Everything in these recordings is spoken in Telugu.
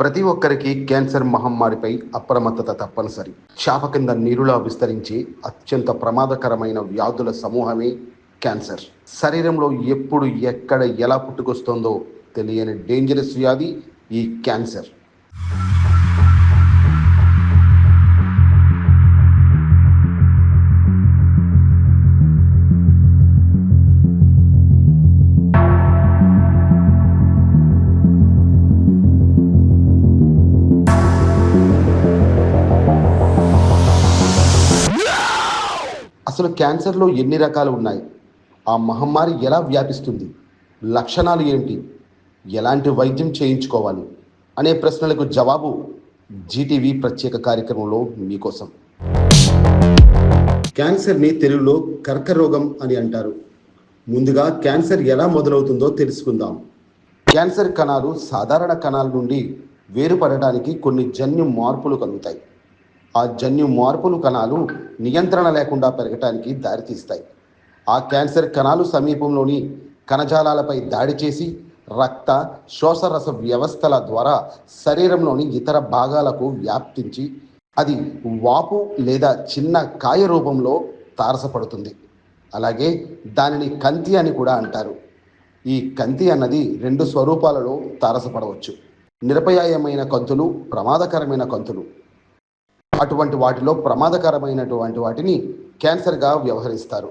ప్రతి ఒక్కరికి క్యాన్సర్ మహమ్మారిపై అప్రమత్తత తప్పనిసరి. చాప కింద నీరులా విస్తరించే అత్యంత ప్రమాదకరమైన వ్యాధుల సమూహమే క్యాన్సర్. శరీరంలో ఎప్పుడు ఎక్కడ ఎలా పుట్టుకొస్తుందో తెలియని డేంజరస్ వ్యాధి ఈ క్యాన్సర్. అసలు క్యాన్సర్లో ఎన్ని రకాలు ఉన్నాయి? ఆ మహమ్మారి ఎలా వ్యాపిస్తుంది? లక్షణాలు ఏంటి? ఎలాంటి వైద్యం చేయించుకోవాలి? అనే ప్రశ్నలకు జవాబు జీటీవీ ప్రత్యేక కార్యక్రమంలో మీకోసం. క్యాన్సర్ని తెలుగులో కర్కరోగం అని అంటారు. ముందుగా క్యాన్సర్ ఎలా మొదలవుతుందో తెలుసుకుందాం. క్యాన్సర్ కణాలు సాధారణ కణాల నుండి వేరుపడడానికి కొన్ని జన్యు మార్పులు కలుగుతాయి. ఆ జన్యు మార్పులు కణాలు నియంత్రణ లేకుండా పెరగటానికి దారితీస్తాయి. ఆ క్యాన్సర్ కణాలు సమీపంలోని కణజాలాలపై దాడి చేసి రక్త శ్వాసరస వ్యవస్థల ద్వారా శరీరంలోని ఇతర భాగాలకు వ్యాప్తించి అది వాపు లేదా చిన్న కాయ రూపంలో తారసపడుతుంది. అలాగే దానిని కంతి అని కూడా అంటారు. ఈ కంతి అన్నది రెండు స్వరూపాలలో తారసపడవచ్చు. నిరపయాయమైన కంతులు ప్రమాదకరమైన కంతులు. అటువంటి వాటిలో ప్రమాదకరమైనటువంటి వాటిని క్యాన్సర్గా వ్యవహరిస్తారు.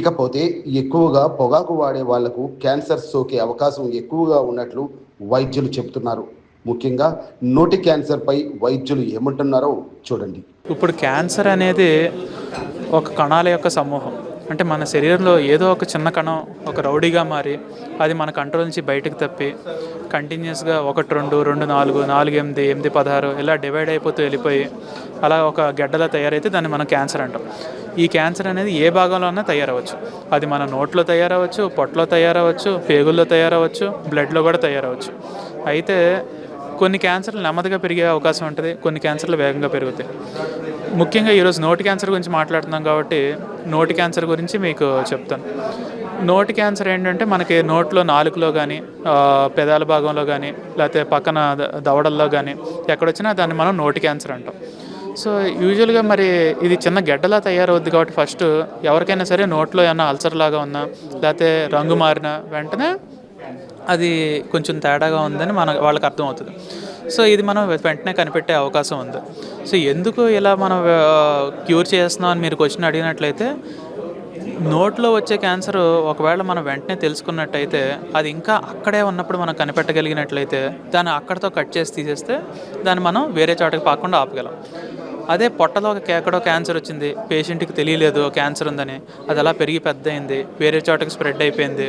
ఇకపోతే ఎక్కువగా పొగాకు వాడే వాళ్ళకు క్యాన్సర్ సోకే అవకాశం ఎక్కువగా ఉన్నట్లు వైద్యులు చెబుతున్నారు. ముఖ్యంగా నోటి క్యాన్సర్పై వైద్యులు ఏమంటున్నారో చూడండి. ఇప్పుడు క్యాన్సర్ అనేది ఒక కణాల యొక్క సమూహం. అంటే మన శరీరంలో ఏదో ఒక చిన్న కణం ఒక రౌడీగా మారి అది మన కంట్రోల్ నుంచి బయటకు తప్పి కంటిన్యూస్గా ఒకటి రెండు రెండు నాలుగు నాలుగు ఎనిమిది ఎనిమిది పదహారు ఇలా డివైడ్ అయిపోతూ వెళ్ళిపోయి అలా ఒక గడ్డలా తయారైతే దాన్ని మనం క్యాన్సర్ అంటాం. ఈ క్యాన్సర్ అనేది ఏ భాగంలోనే తయారవచ్చు. అది మన నోట్లో తయారవచ్చు పొట్టలో తయారవచ్చు పేగుల్లో తయారవచ్చు బ్లడ్లో కూడా తయారవచ్చు. అయితే కొన్ని క్యాన్సర్లు నెమ్మదిగా పెరిగే అవకాశం ఉంటుంది కొన్ని క్యాన్సర్లు వేగంగా పెరుగుతాయి. ముఖ్యంగా ఈరోజు నోటి క్యాన్సర్ గురించి మాట్లాడుతున్నాం కాబట్టి నోటి క్యాన్సర్ గురించి మీకు చెప్తాను. నోటి క్యాన్సర్ ఏంటంటే మనకి నోట్లో నాలుకలో కానీ పెదాల భాగంలో కానీ లేకపోతే పక్కన దవడల్లో కానీ ఎక్కడొచ్చినా దాన్ని మనం నోటి క్యాన్సర్ అంటాం. సో యూజువల్గా మరి ఇది చిన్న గడ్డలా తయారవుద్ది కాబట్టి ఫస్ట్ ఎవరికైనా సరే నోట్లో ఏమన్నా అల్సర్ లాగా ఉన్నా లేకపోతే రంగు మారిన వెంటనే అది కొంచెం తేడాగా ఉందని మన వాళ్ళకి అర్థమవుతుంది. సో ఇది మనం వెంటనే కనిపెట్టే అవకాశం ఉంది. సో ఎందుకు ఇలా మనం క్యూర్ చేస్తున్నాం అని మీరు క్వశ్చన్ అడిగినట్లయితే నోట్లో వచ్చే క్యాన్సర్ ఒకవేళ మనం వెంటనే తెలుసుకున్నట్టయితే అది ఇంకా అక్కడే ఉన్నప్పుడు మనం కనిపెట్టగలిగినట్లయితే దాన్ని అక్కడితో కట్ చేసి తీసేస్తే దాన్ని మనం వేరే చోటకి పాకుండా ఆపగలం. అదే పొట్టలో ఒక ఎక్కడో క్యాన్సర్ వచ్చింది. పేషెంట్కి తెలియలేదు క్యాన్సర్ ఉందని. అది అలా పెరిగి పెద్ద అయింది వేరే చోటకి స్ప్రెడ్ అయిపోయింది.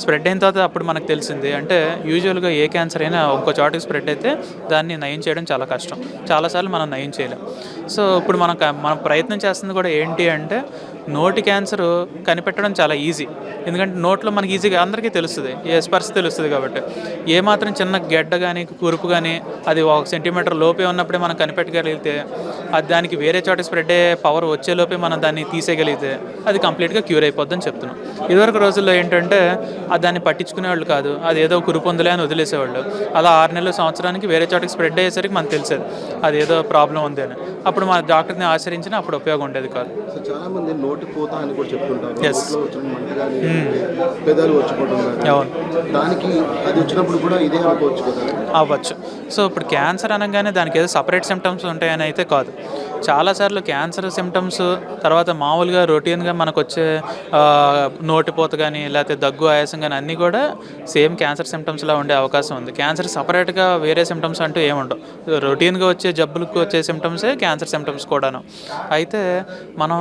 స్ప్రెడ్ అయిన తర్వాత అప్పుడు మనకు తెలిసింది అంటే యూజువల్గా ఏ క్యాన్సర్ అయినా ఇంకో చోటకి స్ప్రెడ్ అయితే దాన్ని నయం చేయడం చాలా కష్టం. చాలాసార్లు మనం నయం చేయలేం. సో ఇప్పుడు మనం మనం ప్రయత్నం చేస్తుంది కూడా ఏంటి అంటే నోటి క్యాన్సర్ కనిపెట్టడం చాలా ఈజీ ఎందుకంటే నోట్లో మనకి ఈజీగా అందరికీ తెలుస్తుంది. ఏ స్పర్శ తెలుస్తుంది కాబట్టి. ఏ మాత్రం చిన్న గెడ్డ కానీ కురుపు కానీ అది ఒక సెంటీమీటర్ లోపే ఉన్నప్పుడే మనం కనిపెట్టగలిగితే దానికి వేరే చోట స్ప్రెడ్ అయ్యే పవర్ వచ్చే లోపే మనం దాన్ని తీసేయగలిగితే అది కంప్లీట్గా క్యూర్ అయిపోద్దని చెప్తున్నాం. ఇదివరకు రోజుల్లో ఏంటంటే అది దాన్ని పట్టించుకునేవాళ్ళు కాదు. అది ఏదో కురుపు ఉందిలే అని వదిలేసేవాళ్ళు. అలా ఆరు నెలలు సంవత్సరానికి వేరే చోటకి స్ప్రెడ్ అయ్యేసరికి మనకు తెలిసేది అది ఏదో ప్రాబ్లం ఉంది అని. అప్పుడు మన డాక్టర్ని ఆశ్రయించినా అప్పుడు ఉపయోగం ఉండేది కాదు. నోటి పూత అని కూడా చెప్తుంటారు. కానీ అవును. దానికి అది వచ్చినప్పుడు కూడా ఇదే అవ్వచ్చు. సో ఇప్పుడు క్యాన్సర్ అనగానే దానికి ఏదో సపరేట్ సిమ్టమ్స్ ఉంటాయని అయితే కాదు. చాలాసార్లు క్యాన్సర్ సిమ్టమ్స్ తర్వాత మామూలుగా రొటీన్గా మనకు వచ్చే నోటిపోత కానీ లేకపోతే దగ్గు ఆయాసం కానీ అన్నీ కూడా సేమ్ క్యాన్సర్ సిమ్టమ్స్లా ఉండే అవకాశం ఉంది. క్యాన్సర్ సపరేట్గా వేరే సిమ్టమ్స్ అంటూ ఏముండవు రొటీన్గా వచ్చే జబ్బులకు వచ్చే సిమ్టమ్సే క్యాన్సర్ సిమ్టమ్స్ కూడాను. అయితే మనం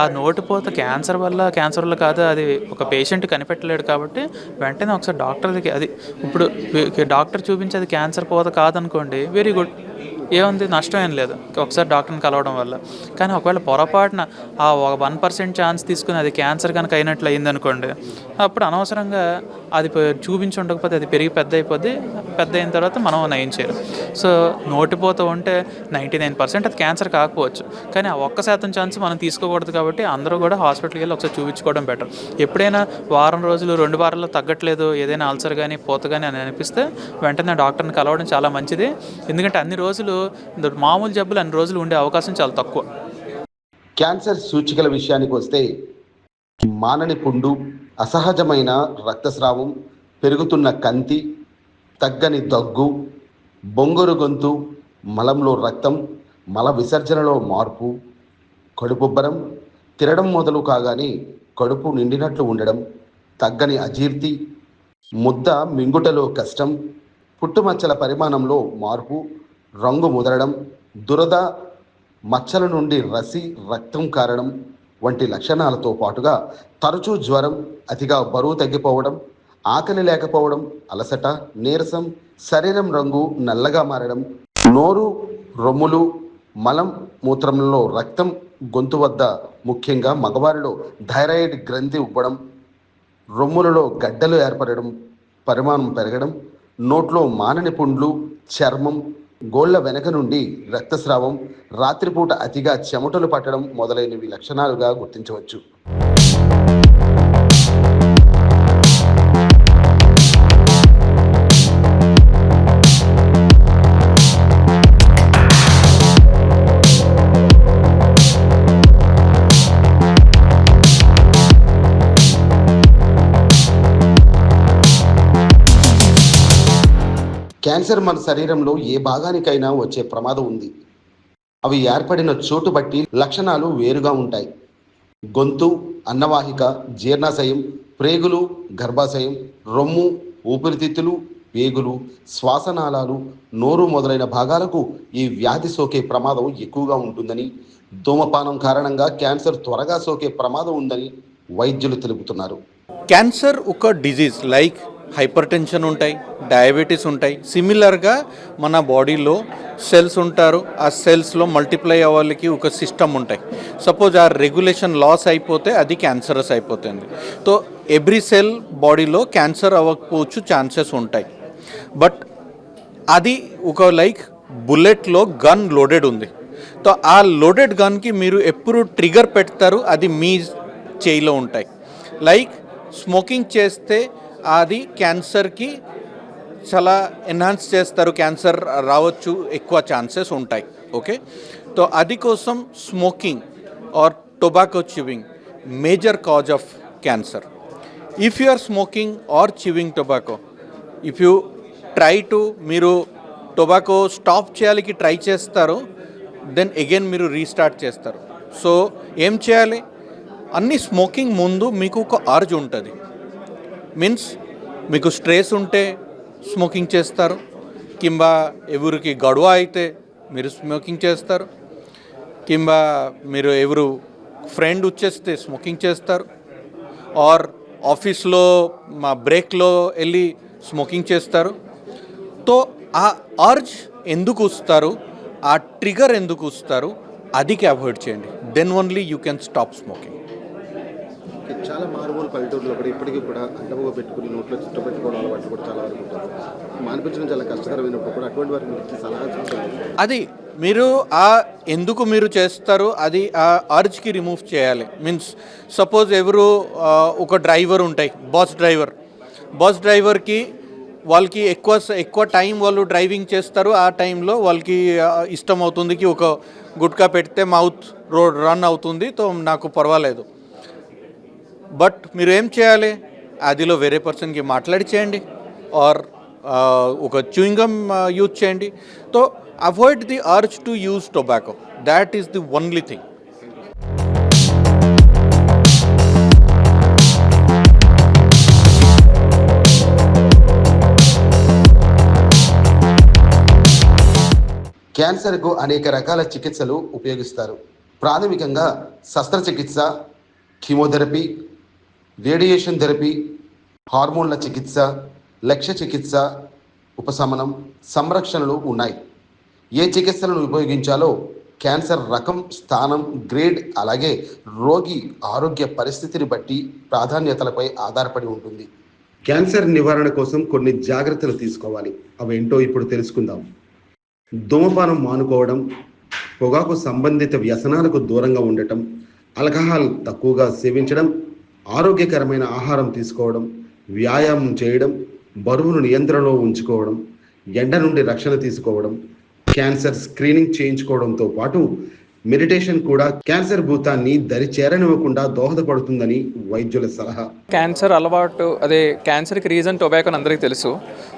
ఆ నోటిపోత క్యాన్సర్ వల్ల క్యాన్సర్ వల్ల కాదు అది ఒక పేషెంట్ కనిపెట్టలేడు కాబట్టి వెంటనే ఒకసారి డాక్టర్కి అది ఇప్పుడు డాక్టర్ చూపించేది క్యాన్సర్ పోత కాదనుకోండి వెరీ గుడ్ ఏముంది? నష్టం ఏం లేదు. ఒకసారి డాక్టర్ని కలవడం వల్ల. కానీ ఒకవేళ పొరపాటున ఆ వన్ పర్సెంట్ ఛాన్స్ తీసుకుని అది క్యాన్సర్ కనుక అయినట్లు అయిందనుకోండి అప్పుడు అనవసరంగా అది చూపించి ఉండకపోతే అది పెరిగి పెద్ద అయిపోద్ది పెద్ద అయిన తర్వాత మనం నయం చేయలేం. సో నోటిపోత ఉంటే నైంటీ నైన్ పర్సెంట్ అది క్యాన్సర్ కాకపోవచ్చు. కానీ ఆ ఒక్క శాతం ఛాన్స్ మనం తీసుకోకూడదు కాబట్టి అందరూ కూడా హాస్పిటల్కి వెళ్ళి ఒకసారి చూపించుకోవడం బెటర్. ఎప్పుడైనా వారం రోజులు రెండు వారాల్లో తగ్గట్లేదు ఏదైనా అల్సర్ కానీ పోత కానీ అని అనిపిస్తే వెంటనే డాక్టర్ని కలవడం చాలా మంచిది. ఎందుకంటే అన్ని రోజులు మామూలు జబ్బులు అన్ని రోజులు ఉండే అవకాశం చాలా తక్కువ. క్యాన్సర్ సూచికల విషయానికి వస్తే మానని పుండు అసహజమైన రక్తస్రావం పెరుగుతున్న కంతి తగ్గని దగ్గు బొంగురు గొంతు మలంలో రక్తం మల విసర్జనలో మార్పు కడుపుబ్బరం తినడం మొదలు కాగానే కడుపు నిండినట్లు ఉండడం తగ్గని అజీర్తి ముద్ద మింగుటలో కష్టం పుట్టుమచ్చల పరిమాణంలో మార్పు రంగు ముదరడం దురద మచ్చల నుండి రసి రక్తం కారడం వంటి లక్షణాలతో పాటుగా తరచూ జ్వరం అతిగా బరువు తగ్గిపోవడం ఆకలి లేకపోవడం అలసట నీరసం శరీరం రంగు నల్లగా మారడం నోరు రొమ్ములు మలం మూత్రంలో రక్తం గొంతు వద్ద ముఖ్యంగా మగవారిలో థైరాయిడ్ గ్రంథి ఉబ్బడం రొమ్ములలో గడ్డలు ఏర్పడడం పరిమాణం పెరగడం నోట్లో మానని పుండ్లు చర్మం గోళ్ళ వెనక నుండి రక్తస్రావం రాత్రిపూట అతిగా చెమటలు పట్టడం మొదలైనవి లక్షణాలుగా గుర్తించవచ్చు. క్యాన్సర్ మన శరీరంలో ఏ భాగానికైనా వచ్చే ప్రమాదం ఉంది. అవి ఏర్పడిన చోటు బట్టి లక్షణాలు వేరుగా ఉంటాయి. గొంతు అన్నవాహిక జీర్ణాశయం ప్రేగులు గర్భాశయం రొమ్ము ఊపిరితిత్తులు పేగులు శ్వాసనాళాలు నోరు మొదలైన భాగాలకు ఈ వ్యాధి సోకే ప్రమాదం ఎక్కువగా ఉంటుందని ధూమపానం కారణంగా క్యాన్సర్ త్వరగా సోకే ప్రమాదం ఉందని వైద్యులు తెలుపుతున్నారు. క్యాన్సర్ ఒక డిజీజ్ లైక్ హైపర్ టెన్షన్ ఉంటాయి డయాబెటీస్ ఉంటాయి. సిమిలర్గా మన బాడీలో సెల్స్ ఉంటారు. ఆ సెల్స్లో మల్టిప్లై అవ్వాలకి ఒక సిస్టమ్ ఉంటాయి. సపోజ్ ఆ రెగ్యులేషన్ లాస్ అయిపోతే అది క్యాన్సరస్ అయిపోతుంది. సో ఎవ్రీ సెల్ బాడీలో క్యాన్సర్ అవ్వకపోవచ్చు ఛాన్సెస్ ఉంటాయి. బట్ అది ఒక లైక్ బుల్లెట్లో గన్ లోడెడ్ ఉంది. సో ఆ లోడెడ్ గన్కి మీరు ఎప్పుడు ట్రిగర్ పెడతారు అది మీ చేయిలో ఉంటాయి. లైక్ స్మోకింగ్ చేస్తే అది క్యాన్సర్కి చాలా ఎన్హాన్స్ చేస్తారు. క్యాన్సర్ రావచ్చు ఎక్కువ ఛాన్సెస్ ఉంటాయి. ఓకే? సో అది కోసం smoking or tobacco chewing major cause of cancer. If you are smoking or chewing tobacco if you try to మీరు టొబాకో స్టాప్ చేయాలికి ట్రై చేస్తారు దెన్ అగైన్ మీరు రీస్టార్ట్ చేస్తారు. సో ఏం చేయాలి? అన్ని స్మోకింగ్ ముందు మీకు ఒక అర్జ్ ఉంటుంది మీన్స్ మీకు స్ట్రెస్ ఉంటే స్మోకింగ్ చేస్తారు. కింబా ఎవరికి గడువ అయితే మీరు స్మోకింగ్ చేస్తారు. కింబా మీరు ఎవరు ఫ్రెండ్ వచ్చేస్తే స్మోకింగ్ చేస్తారు. ఆర్ ఆఫీస్లో మా బ్రేక్లో వెళ్ళి స్మోకింగ్ చేస్తారు. తో ఆ అర్జ్ ఎందుకు వస్తారు? ఆ ట్రిగర్ ఎందుకు వస్తారు? అదికి అవాయిడ్ చేయండి. Then only you can stop smoking. చాలా మారుమూల పల్లెటూరులో కూడా ఇప్పటికీ కూడా అడ్డముగా పెట్టుకుని నోట్లో చుట్టూ పెట్టుకోవడం అలవాటు కూడా చాలా వరకు మానిపించడం చాలా కష్టకరమైనప్పుడు కూడా అటువంటి వారికి మీరు సలహా అది మీరు ఆ ఎందుకు మీరు చేస్తారు అది ఆ అర్జ్కి రిమూవ్ చేయాలి. మీన్స్ సపోజ్ ఎవరు ఒక డ్రైవర్ ఉంటాయి బస్ డ్రైవర్ బస్ డ్రైవర్కి వాళ్ళకి ఎక్కువ ఎక్కువ టైం వాళ్ళు డ్రైవింగ్ చేస్తారు ఆ టైంలో వాళ్ళకి ఇష్టం అవుతుంది కి ఒక గుట్కా పెడితే మౌత్ రోడ్ రన్ అవుతుంది తో నాకు పర్వాలేదు. బట్ మీరు ఏం చేయాలి? అదిలో వేరే పర్సన్కి మాట్లాడి చేయండి. ఆర్ ఒక చూయింగమ్ యూజ్ చేయండి. So avoid the urge to use tobacco. That is the only thing. క్యాన్సర్కు అనేక రకాల చికిత్సలు ఉపయోగిస్తారు. ప్రాథమికంగా శస్త్రచికిత్స కీమోథెరపీ రేడియేషన్ థెరపీ హార్మోన్ల చికిత్స లక్ష్య చికిత్స ఉపశమనం సంరక్షణలు ఉన్నాయి. ఏ చికిత్సలను ఉపయోగించాలో క్యాన్సర్ రకం స్థానం గ్రేడ్ అలాగే రోగి ఆరోగ్య పరిస్థితిని బట్టి ప్రాధాన్యతలపై ఆధారపడి ఉంటుంది. క్యాన్సర్ నివారణ కోసం కొన్ని జాగ్రత్తలు తీసుకోవాలి. అవేంటో ఇప్పుడు తెలుసుకుందాం. ధూమపానం మానుకోవడం పొగాకు సంబంధిత వ్యసనాలకు దూరంగా ఉండటం ఆల్కహాల్ తక్కువగా సేవించడం ఆరోగ్యకరమైన ఆహారం తీసుకోవడం వ్యాయామం చేయడం బరువును నియంత్రణలో ఉంచుకోవడం ఎండ నుండి రక్షణ తీసుకోవడం క్యాన్సర్ స్క్రీనింగ్ చేయించుకోవడంతో పాటు మెడిటేషన్ కూడా క్యాన్సర్ భూతాన్ని దరి చేరనివ్వకుండా దోహదపడుతుందని వైద్యుల సలహా. క్యాన్సర్ అలవాటు అదే క్యాన్సర్కి రీజన్ టొబాకో అందరికీ తెలుసు.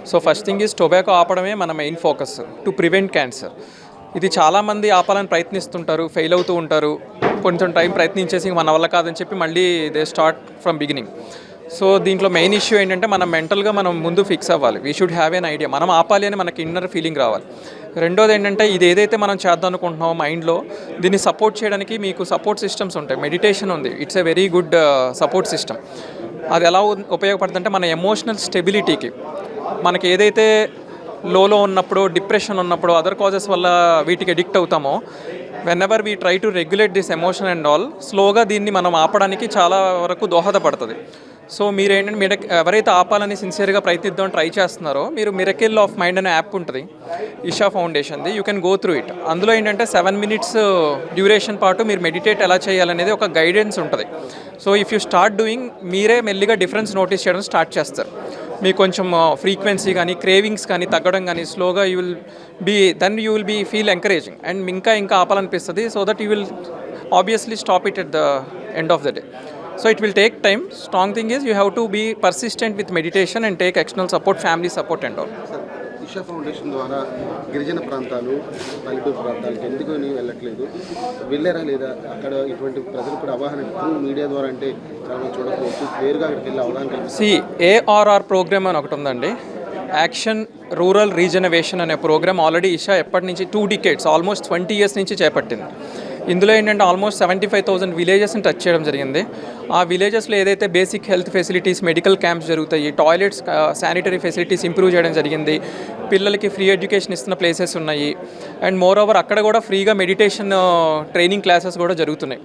So first thing is tobacco ఆపడమే మన main focus to prevent cancer ఇది చాలామంది ఆపాలని ప్రయత్నిస్తుంటారు ఫెయిల్ అవుతూ ఉంటారు. కొంచెం టైం ప్రయత్నించేసి మన వల్ల కాదని చెప్పి మళ్ళీ they start from beginning so దీంట్లో మెయిన్ ఇష్యూ ఏంటంటే మనం మెంటల్గా మనం ముందు ఫిక్స్ అవ్వాలి. We should have an idea మనం ఆపాలి అని మనకి ఇన్నర్ ఫీలింగ్ రావాలి. రెండోది ఏంటంటే ఇది ఏదైతే మనం చేద్దాం అనుకుంటున్నామో మైండ్లో దీన్ని సపోర్ట్ చేయడానికి మీకు సపోర్ట్ సిస్టమ్స్ ఉంటాయి. మెడిటేషన్ ఉంది. It's a very good support system అది ఎలా ఉపయోగపడుతుందంటే మన ఎమోషనల్ స్టెబిలిటీకి మనకి ఏదైతే లోలో ఉన్నప్పుడు డిప్రెషన్ ఉన్నప్పుడు అదర్ కాజెస్ వల్ల వీటికి అడిక్ట్ అవుతామో whenever we try to regulate this emotion and all స్లోగా దీన్ని మనం ఆపడానికి చాలా వరకు దోహదపడుతుంది. సో మీరు ఏంటంటే మీరు ఎవరైతే ఆపాలని సిన్సియర్గా ప్రయత్నిద్దాం ట్రై చేస్తున్నారో మీరు మిరకిల్ ఆఫ్ మైండ్ అనే యాప్ ఉంటుంది. Isha ఫౌండేషన్ది. You can go through it అందులో ఏంటంటే సెవెన్ మినిట్స్ డ్యూరేషన్ పాటు మీరు మెడిటేట్ ఎలా చేయాలనేది ఒక గైడెన్స్ ఉంటుంది. So if you start doing మీరే మెల్లిగా డిఫరెన్స్ నోటీస్ చేయడం స్టార్ట్ చేస్తారు. మీకు కొంచెం ఫ్రీక్వెన్సీ కానీ క్రేవింగ్స్ కానీ తగ్గడం కానీ స్లోగా you will be then you will be feel encouraging and ఇంకా ఇంకా ఆపాలనిపిస్తుంది so that you will obviously stop it at the end of the day so it will take time strong thing is you have to be persistent with meditation and take external support family support and all Isha foundation ద్వారా గిరిజన ప్రాంతాలు పల్లెటూరు ప్రాంతాలకు ఎందుకు నీ వెళ్ళట్లేదు? వెళ్ళారా లేదా? అక్కడ ఇటువంటి ప్రజలు కూడా అవగాహన మీడియా ద్వారా అంటే చాలా చూడకపోవచ్చు. క్లియర్గా అక్కడికి వెళ్ళి అవగాహన సి ఏఆర్ఆర్ ప్రోగ్రామ్ అని ఒకటి ఉందండి. యాక్షన్ రూరల్ రీజనవేషన్ అనే ప్రోగ్రామ్ ఆల్రెడీ ఇషా ఎప్పటి నుంచి two decades almost twenty years నుంచి చేపట్టింది. ఇందులో ఏంటంటే ఆల్మోస్ట్ సెవెంటీ ఫైవ్ థౌసండ్ విలేజెస్ని టచ్ చేయడం జరిగింది. ఆ విలేజెస్లో ఏదైతే basic health facilities medical camps జరుగుతాయి టాయిలెట్స్ శానిటరీ ఫెసిలిటీస్ ఇంప్రూవ్ చేయడం జరిగింది పిల్లలకి ఫ్రీ ఎడ్యుకేషన్ ఇస్తున్న ప్లేసెస్ ఉన్నాయి. అండ్ మోర్ ఓవర్ అక్కడ కూడా ఫ్రీగా మెడిటేషన్ ట్రైనింగ్ క్లాసెస్ కూడా జరుగుతున్నాయి.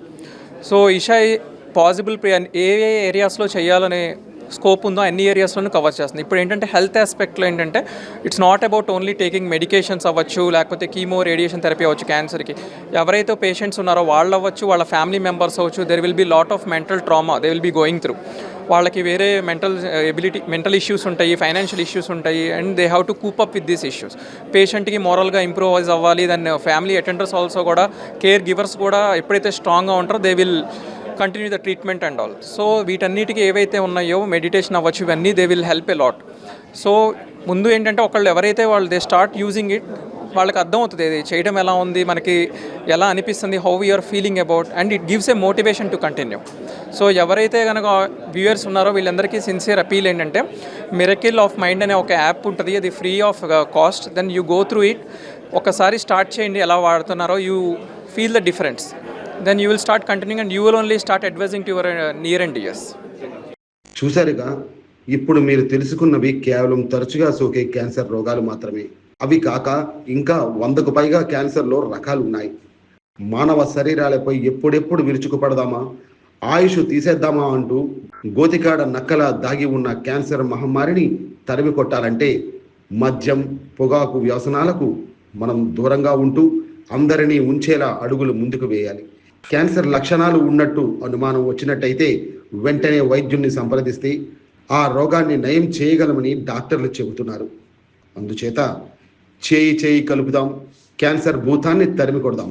సో ఇషా పాసిబుల్ ఏ ఏ ఏరియాస్లో చేయాలనే స్కోప్ ఉందో అన్ని ఏరియాస్లోనూ కవర్ చేస్తుంది. ఇప్పుడు ఏంటంటే హెల్త్ ఆస్పెక్ట్లో ఏంటంటే it's not about only taking medications అవ్వచ్చు లేకపోతే కీమో రేడియేషన్ థెరపీ అవ్వచ్చు క్యాన్సర్కి ఎవరైతే పేషెంట్స్ ఉన్నారో వాళ్ళు అవ్వచ్చు వాళ్ళ ఫ్యామిలీ మెంబర్స్ అవ్వచ్చు there will be lot of mental trauma they will be going through వాళ్ళకి వేరే మెంటల్ ఎబిలిటీ మెంటల్ ఇష్యూస్ ఉంటాయి ఫైనాన్షియల్ ఇష్యూస్ ఉంటాయి and they have to cope up with these issues పేషెంట్కి మోరల్గా ఇంప్రూవైజ్ అవ్వాలి దాన్ని ఫ్యామిలీ అటెండర్స్ ఆల్సో కూడా కేర్ గివర్స్ కూడా ఎప్పుడైతే స్ట్రాంగ్గా ఉంటారో they will continue the treatment and all so వీటన్నిటికీ ఏవైతే ఉన్నాయో మెడిటేషన్ అవ్వచ్చు ఇవన్నీ they will help a lot so ముందు ఏంటంటే ఒకళ్ళు ఎవరైతే వాళ్ళు దే స్టార్ట్ యూజింగ్ ఇట్ వాళ్ళకి అర్థమవుతుంది ఇది. చేయడం ఎలా ఉంది మనకి ఎలా అనిపిస్తుంది how you're feeling about and it gives a motivation to continue so ఎవరైతే కనుక వ్యూయర్స్ ఉన్నారో వీళ్ళందరికీ సిన్సియర్ అపీల్ ఏంటంటే మిరకిల్ ఆఫ్ మైండ్ అనే ఒక యాప్ ఉంటుంది. అది free of cost then you go through it ఒకసారి స్టార్ట్ చేయండి ఎలా వాడుతున్నారో you feel the difference then you will start continue and you will only start advising to your near and dears చూసారుగా ఇప్పుడు మీరు తెలుసుకున్నవి కేవలం తరచుగా సోకే క్యాన్సర్ రోగాలు మాత్రమే. అవి కాక ఇంకా వందకు పైగా క్యాన్సర్లో రకాలు ఉన్నాయి. మానవ శరీరాలపై ఎప్పుడెప్పుడు విరుచుకుపడదామా? ఆయుష్ తీసేద్దామా అంటూ గోతికాడ నక్కల దాగి ఉన్న క్యాన్సర్ మహమ్మారిని తరిమి కొట్టాలంటే మద్యం పొగాకు వ్యసనాలకు మనం దూరంగా ఉంటూ అందరినీ ఉంచేలా అడుగులు ముందుకు వేయాలి. క్యాన్సర్ లక్షణాలు ఉన్నట్టు అనుమానం వచ్చినట్టయితే వెంటనే వైద్యుణ్ణి సంప్రదిస్తే ఆ రోగాన్ని నయం చేయగలమని డాక్టర్లు చెబుతున్నారు. అందుచేత చేయి చేయి కలుపుదాం క్యాన్సర్ భూతాన్ని తరిమి కొడదాం